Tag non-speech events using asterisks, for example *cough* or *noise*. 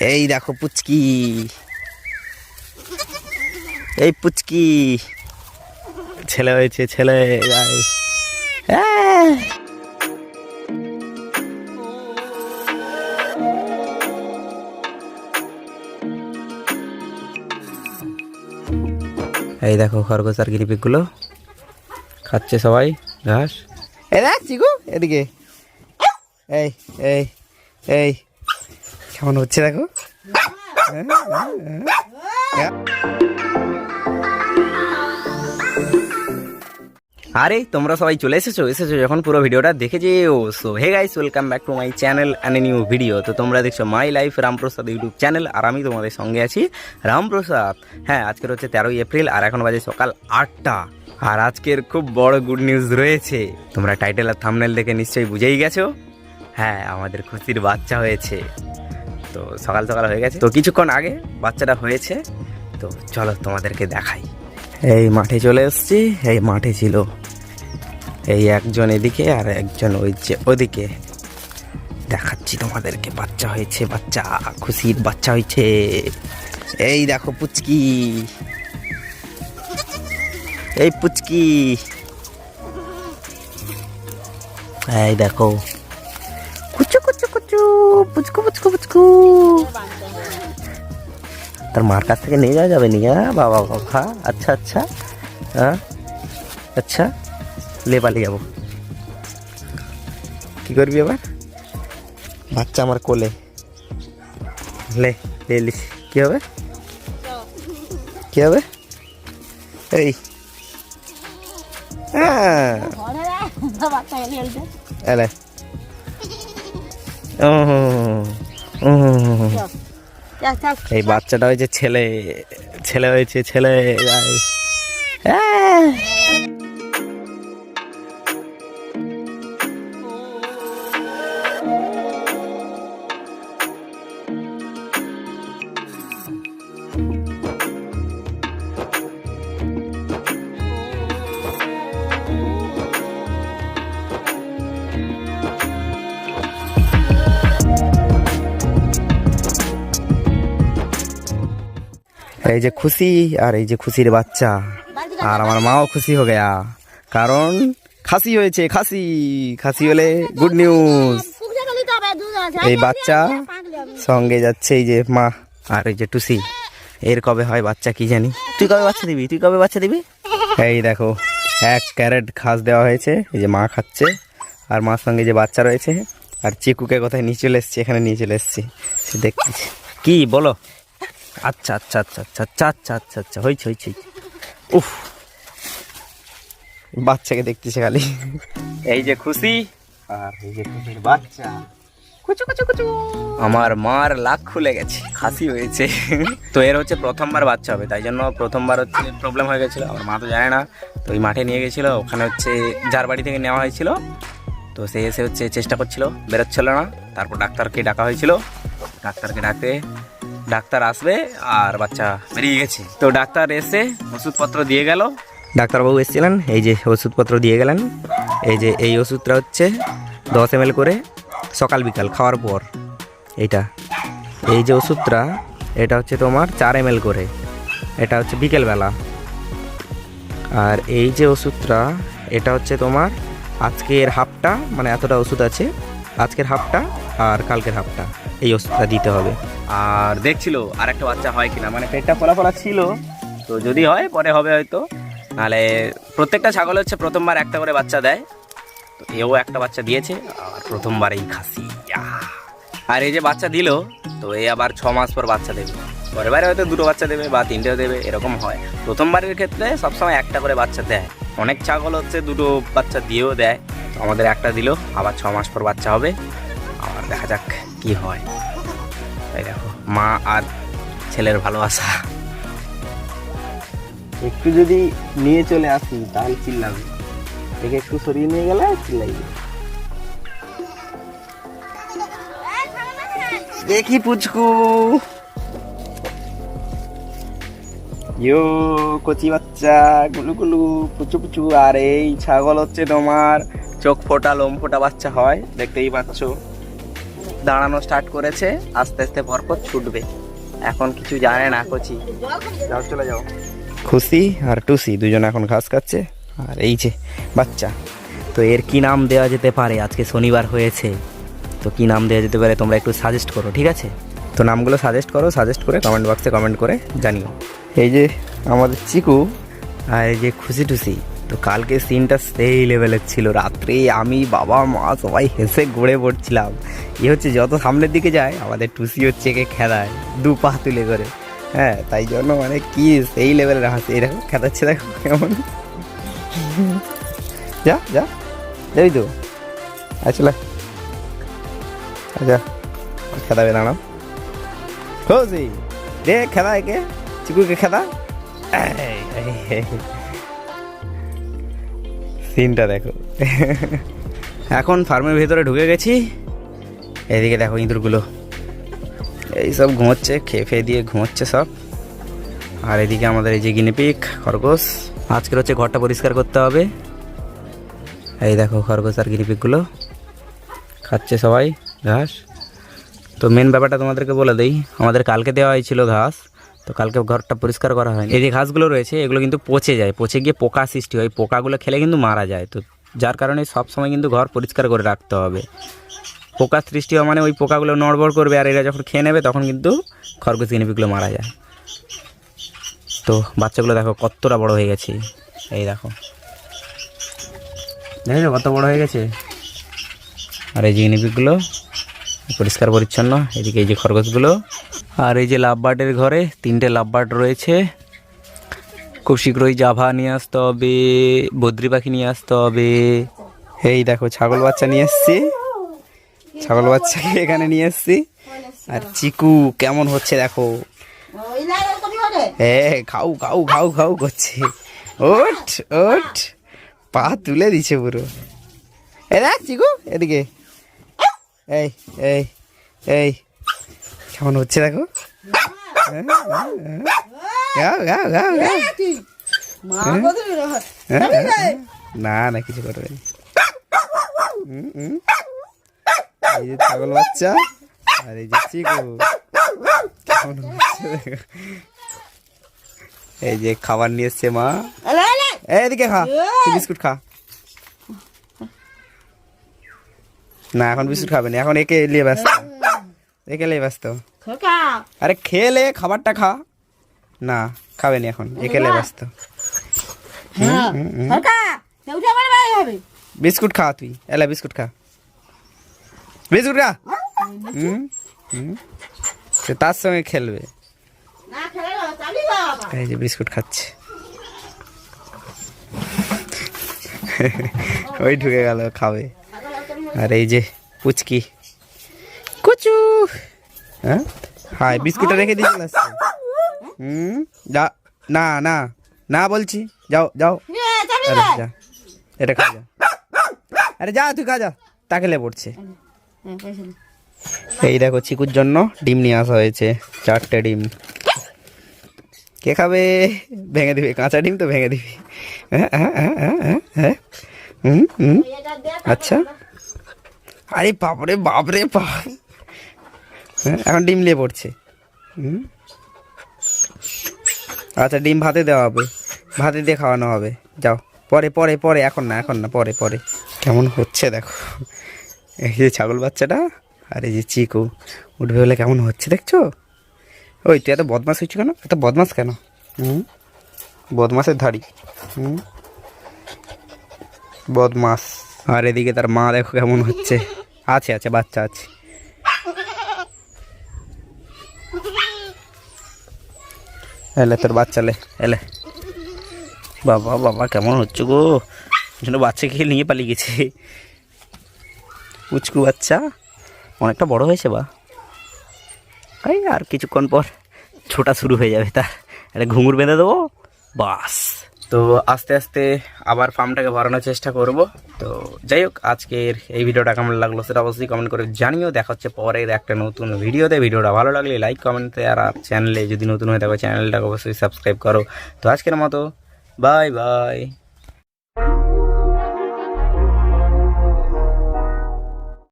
এই দেখো পুচকি। এই পুচকি। ছেলে হয়েছে, ছেলে, guys। এই দেখো খরগোশ আর গিরিপিকগুলো খাচ্ছে সবাই, ঘাস। এ দেখ, চিকু, এদিকে। এই এই এই। কেমন হচ্ছে দেখো? আরে, তোমরা সবাই চলে এসেছ? এসেছ যখন পুরো ভিডিওটা দেখে ও so hey guys welcome back to my channel and new video তো তোমরা দেখছ my life Ramprasad YouTube channel আর আমি তোমাদের সঙ্গে আছি রামপ্রসাদ। হ্যাঁ আজকের হচ্ছে তেরোই এপ্রিল আর এখন বাজে সকাল আটটা। আর আজকের খুব বড় গুড নিউজ রয়েছে। তোমরা টাইটেল আর থামনেল দেখে নিশ্চয়ই বুঝেই গেছো। হ্যাঁ আমাদের খুশির বাচ্চা হয়েছে। তো সকাল সকাল হয়ে গেছে। তো কিছুক্ষণ আগে বাচ্চাটা হয়েছে। তো চলো তোমাদেরকে দেখাই। এই মাঠে চলে এসেছি। এই মাঠে ছিল এই একজন এদিকে আর একজন ওই যে ওদিকে। দেখাচ্ছি তোমাদেরকে। বাচ্চা হয়েছে, বাচ্চা খুশির বাচ্চা হয়েছে। এই দেখো পুচকি। এই পুচকি। এই দেখো। কুচু কুচু কুচু। পুচকু পুচকু পুচকু তোর মার কাছ থেকে নিয়ে যাওয়া যাবে নি? হ্যাঁ বাবা বাবা। আচ্ছা আচ্ছা। হ্যাঁ আচ্ছা। লে পালিয়ে যাব। কি করবি এবার? বাচ্চা আমার কোলে। লে লে লিস কি হবে? কি হবে? এই। হ্যাঁ ও এই বাচ্চাটা হয়েছে ছেলে ছেলে হয়েছে ছেলে। এই যে খুশি আর এই যে খুশির বাচ্চা। আর আমার মাও খুশি হয়ে গেয়া। কারণ খাসি হয়েছে খাসি। খাসি হলে গুড নিউজ এই বাচ্চা সঙ্গে যাচ্ছে এই যে মা আর এই যে টুসি। এর কবে হয় বাচ্চা কি জানি? তুই কবে বাচ্চা দিবি? তুই কবে বাচ্চা দিবি? এই দেখো এক ক্যারেট ঘাস দেওয়া হয়েছে। এই যে মা খাচ্ছে। আর মার সঙ্গে যে বাচ্চা রয়েছে। আর চিকুকে কোথায় নিয়ে চলে এসছি? এখানে নিয়ে চলে এসছি। সে দেখতেছি। কি বলো? আচ্ছা আচ্ছা আচ্ছা আচ্ছা আচ্ছা আচ্ছা আচ্ছা আচ্ছা হয়েছে হয়েছে উফ। বাচ্চাকে দেখতেছে খালি। এই যে খুশি আর এই যে খুশির বাচ্চা। কুচু কুচু কুচু। আমার মার লাখ খুলে গেছে খাসি হয়েছে। তো এর হচ্ছে প্রথমবার বাচ্চা হবে তাই জন্য প্রথমবার হচ্ছে প্রবলেম হয়ে গেছিল আমার মা তো জানে না। তো ওই মাঠে নিয়ে গেছিল ওখানে হচ্ছে যার বাড়ি থেকে নেওয়া হয়েছিল। তো সে এসে হচ্ছে চেষ্টা করছিল বেরোচ্ছিল না। তারপর ডাক্তারকে ডাকা হয়েছিল ডাক্তারকে ডাকতে ডাক্তার আসবে আর বাচ্চা বেরিয়ে গেছে। তো ডাক্তার এসে ওষুধপত্র দিয়ে গেল। ডাক্তারবাবু এসেছিলেন, এই যে ওষুধপত্র দিয়ে গেলেন। এই যে এই ওষুধটা হচ্ছে দশ এম করে সকাল বিকাল খাওয়ার পর। এইটা। এই যে ওষুধটা, এটা হচ্ছে তোমার চার এম করে। এটা হচ্ছে বিকেলবেলা। আর এই যে ওষুধটা, এটা হচ্ছে তোমার আজকের হাফটা মানে এতটা ওষুধ আছে। আজকের হাফটা আর কালকের হাফটা। এই ওষুধটা দিতে হবে। আর দেখছিল আর একটা বাচ্চা হয় কিনা মানে পেটটা ফলা ফলা ছিল। তো যদি হয়, পরে হবে হয়তো। নাহলে প্রত্যেকটা ছাগল হচ্ছে প্রথমবার একটা করে বাচ্চা দেয়। তো এও একটা বাচ্চা দিয়েছে, আর প্রথমবারেই খাসি। ইয়াহ! আর এই যে বাচ্চা দিল, তো এই আবার ছ মাস পর বাচ্চা দেবে। পরের বারে হয়তো দুটো বাচ্চা দেবে বা তিনটেও দেবে, এরকম হয়। প্রথমবারের ক্ষেত্রে সবসময় একটা করে বাচ্চা দেয়। অনেক ছাগল হচ্ছে দুটো বাচ্চা দিয়েও দেয়। তো আমাদের একটা দিল, আবার ছ মাস পর বাচ্চা হবে। আবার দেখা যাক। কি হয়? এই দেখো, মা আর ছেলের ভালোবাসা। একটু যদি নিয়ে চলে আসি, তাহলে চিল্লাবে। দেখে একটু সরিয়ে নিয়ে গেলে চিল্লাইবে দেখি পুচকু। ইয়ো, কচি বাচ্চা, গুলু গুলু, পুচু পুচু, আর এই ছাগল হচ্ছে তোমার চোখ ফোটা, লোম ফোটা বাচ্চা হয়, দেখতেই পাচ্ছ। দাঁড়ানো স্টার্ট করেছে, আস্তে আস্তে পরপর ছুটবে। এখন কিছু জানে না, কচি। যাও, চলে যাও। খুশি আর টুসি, দুজন এখন ঘাস খাচ্ছে। আর এই যে বাচ্চা। তো এর কি নাম দেওয়া যেতে পারে? আজকে শনিবার হয়েছে। তো কি নাম দেওয়া যেতে পারে? তোমরা একটু সাজেস্ট করো, ঠিক আছে? তো নামগুলো সাজেস্ট করো সাজেস্ট করে কমেন্ট বক্সে কমেন্ট করে জানিও। এই যে আমাদের চিকু আর এই যে খুশি টুসি। তো কালকে সিনটা সেই লেভেলের ছিল। রাত্রে আমি, বাবা মা, সবাই হেসে গড়ে পড়ছিলাম। এ হচ্ছে যত সামনের দিকে যায়, আমাদের টুসি হচ্ছে একে খেদায়, দু পা তুলে করে হ্যাঁ তাই জন্য মানে কি সেই লেভেলের হাসি। এরকম খেদাচ্ছে দেখো কেমন? যা যা। যাবি তো। আসলে আচ্ছা। খেদাবে, দাঁড়াও। খুশি দে, খেদা একে। চিকুকে খেদা। এই। সিনটা দেখো। এখন ফার্মের ভেতরে ঢুকে গেছি। এদিকে দেখো ইঁদুরগুলো। এই সব ঘুমোচ্ছে খেয়ে ফেয়ে দিয়ে ঘুমোচ্ছে সব। আর এদিকে আমাদের এই যে গিনিপিক খরগোশ। আজকের হচ্ছে ঘরটা পরিষ্কার করতে হবে। এই দেখো খরগোশ আর গিনিপিকগুলো খাচ্ছে সবাই ঘাস। তো মেন ব্যাপারটা তোমাদেরকে বলে দেই, আমাদের কালকে দেওয়া হয়েছিল ঘাস। তো কালকে ঘরটা পরিষ্কার করা হয়নি। এই যে ঘাসগুলো রয়েছে, এগুলো কিন্তু পচে যায়, পচে গিয়ে পোকা সৃষ্টি হয়। পোকাগুলো খেলে কিন্তু মারা যায়। তো যার কারণে সব সময় কিন্তু ঘর পরিষ্কার করে রাখতে হবে। পোকা সৃষ্টি হওয়া মানে ওই পোকাগুলো নড়বড় করবে আর এরা যখন খেয়ে নেবে তখন কিন্তু খরগোশ গিনিপিগুলো মারা যায়। তো বাচ্চাগুলো দেখো কতটা বড় হয়ে গেছে। এই দেখো। দেখেছ কত বড় হয়ে গেছে? আর এই যে গিনিপিকগুলো পরিষ্কার পরিচ্ছন্ন। এদিকে এই যে খরগোশগুলো। আর এই যে লাভবার্ডের ঘরে তিনটে লাভবার্ড রয়েছে। খুব শীঘ্রই জাভা নিয়ে আসতে হবে, বদ্রি পাখি নিয়ে আসতে হবে। এই দেখো, ছাগল বাচ্চা নিয়ে এসছি। ছাগল বাচ্চাকে এখানে নিয়ে এসছি। আর চিকু, কেমন হচ্ছে দেখো? হ্যাঁ খাও খাও খাও খাও করছে। ওঠ ওঠ। পা তুলে দিছে পুরো। এ দেখ, চিকু, এদিকে। এই এই এই। কেমন হচ্ছে দেখো? গাও গাও হ্যাঁ? না না কিছু করবে। এই যে ছাগল বাচ্চা আর এই যে চিকু। কেমন হচ্ছে দেখো। এই যে খাবার নিয়ে এসছে মা। এদিকে খা বিস্কুট খা। না এখন বিস্কুট খাবে না এখন একে নিয়ে ব্যস্ত। একে ব্যস্ত। আরে খেলে খাবারটা খা। না খাবে না এখন একে নিয়ে ব্যস্ত। বিস্কুট খা তুই এলা বিস্কুট খা। বিস্কুট খা। হুম হুম। তার সঙ্গে খেলবে। এই যে বিস্কুট খাচ্ছে। *laughs* ওই ঢুকে গেল খাবে। আর এই যে পুচকি। হ্যাঁ? হাই বিস্কুটটা রেখে দিয়ে চলে আসছে। হুম? যা না না না বলছি। যাও যাও। আরে যা। এটা খা যা। আরে যা তুই খা যা। তাকেলে পড়ছে। এই দেখো চিকুর জন্য ডিম নিয়ে আসা হয়েছে। চারটে ডিম। কে খাবে? ভেঙে দিবি। কাঁচা ডিম তো ভেঙে দিবি। হ্যাঁ হ্যাঁ হ্যাঁ হ্যাঁ হ্যাঁ হ্যাঁ। হুম আচ্ছা। আরে বাপরে বাপরে বাপ। এখন ডিম নিয়ে পড়ছে। আচ্ছা ডিম ভাতে দেওয়া হবে। ভাতে দিয়ে খাওয়ানো হবে। যাও। পরে পরে পরে। এখন না এখন না। পরে পরে। কেমন হচ্ছে দেখো। এই যে ছাগল বাচ্চাটা আর এই যে চিকু। উঠবে বলে কেমন হচ্ছে দেখছ? ওই, তুই এত বদমাস হয়েছো কেন? এত বদমাস কেন? হুম? বদমাসের ধাড়ি। হুম? বদমাস আর এদিকে তার মা দেখো কেমন হচ্ছে। আছে আছে, বাচ্চা আছে। এলে তোর বাচ্চা লে, এলে। বাবা বাবা, কেমন হচ্ছে গো? জন্য বাচ্চাকে নিয়ে পালিয়ে গেছে। উচকু বাচ্চা, অনেকটা বড় হয়েছে বা? এই আর কিছুক্ষণ পর ছোটা শুরু হয়ে যাবে তার। একটা ঘুঙুর বেঁধে দেবো, বাস। তো আস্তে আস্তে আবার ফার্মটাকে ভরানোর চেষ্টা করব। তো যাই হোক, আজকের এই ভিডিওটা কেমন লাগল সেটা অবশ্যই কমেন্ট করে জানিও। দেখা হচ্ছে পরের একটা নতুন ভিডিওতে। ভিডিওটা ভালো লাগলে লাইক কমেন্টে আর চ্যানেলে যদি নতুন হয়ে থাকো চ্যানেলটাকে অবশ্যই সাবস্ক্রাইব করো। তো আজকের মতো বাই বাই